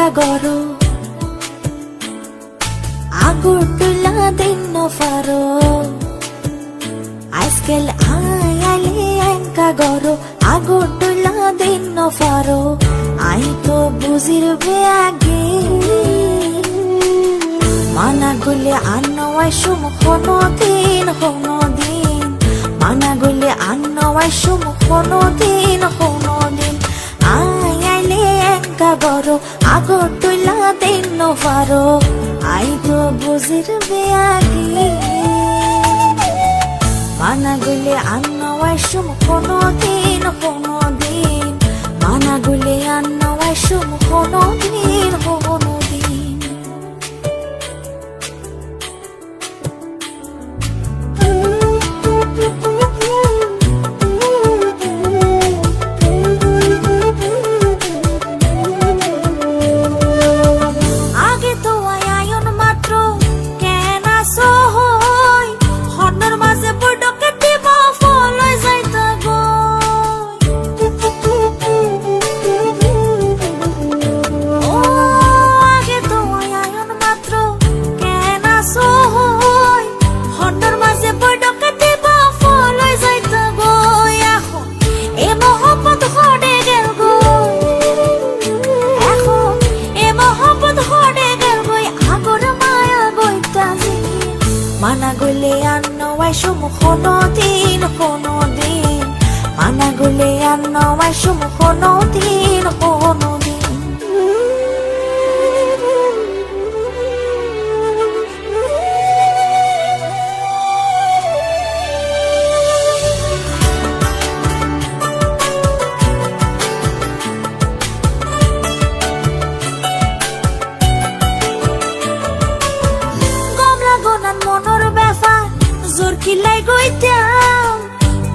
সাগর আগর তুলা দিন ফারো আজকাল আয়ালে একা গর, আগর তুলা দিন ফারো আই তো আগে মানা গুলে আন্নওয়াই সুম কোনো দিন দিন। মানা গুলে আন্নওয়াই সুম দিন। পারো, আই তো বুঝির বেয়াকি। মানা গুলে আন্ন ওয়াইসুম কোনো দিন কোনো দিন মানা গুলে আন্ন ওয়াইসুম কোনো গুলে আর নয় সুম কোনো দিন মানা গুলে আর কোনো গইতাম।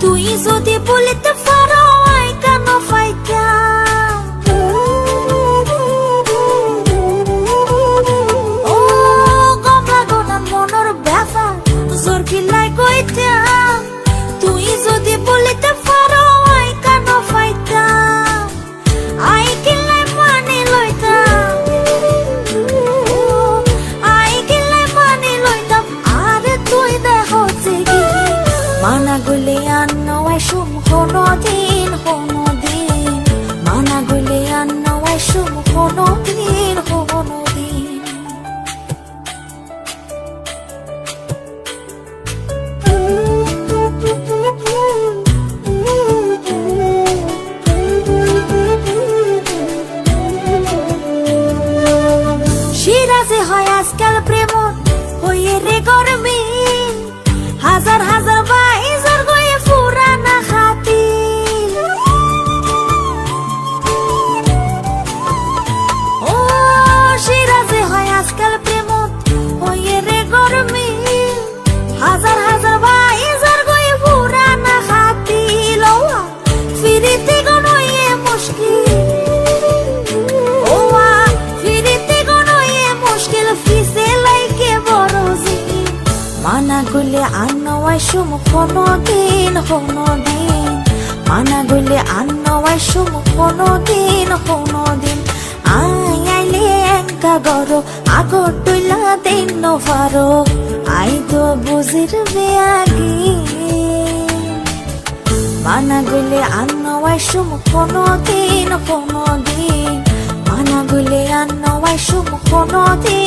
তুই যদি বলিতে পারো আই কেন ফাই চুমুকো নদী আইসুম কোনো দিন কোনো দিন। মানা গলে আন্ন কোনো দিন কোনো দিন। আই আইলে একা গর, আগর টুইলা দিন নভারো আই তো বুঝির বেয়াগি মানা গলে আন্ন আইসুম কোনো দিন কোনো দিন। মানা গলে আন্ন আইসুম কোনো দিন।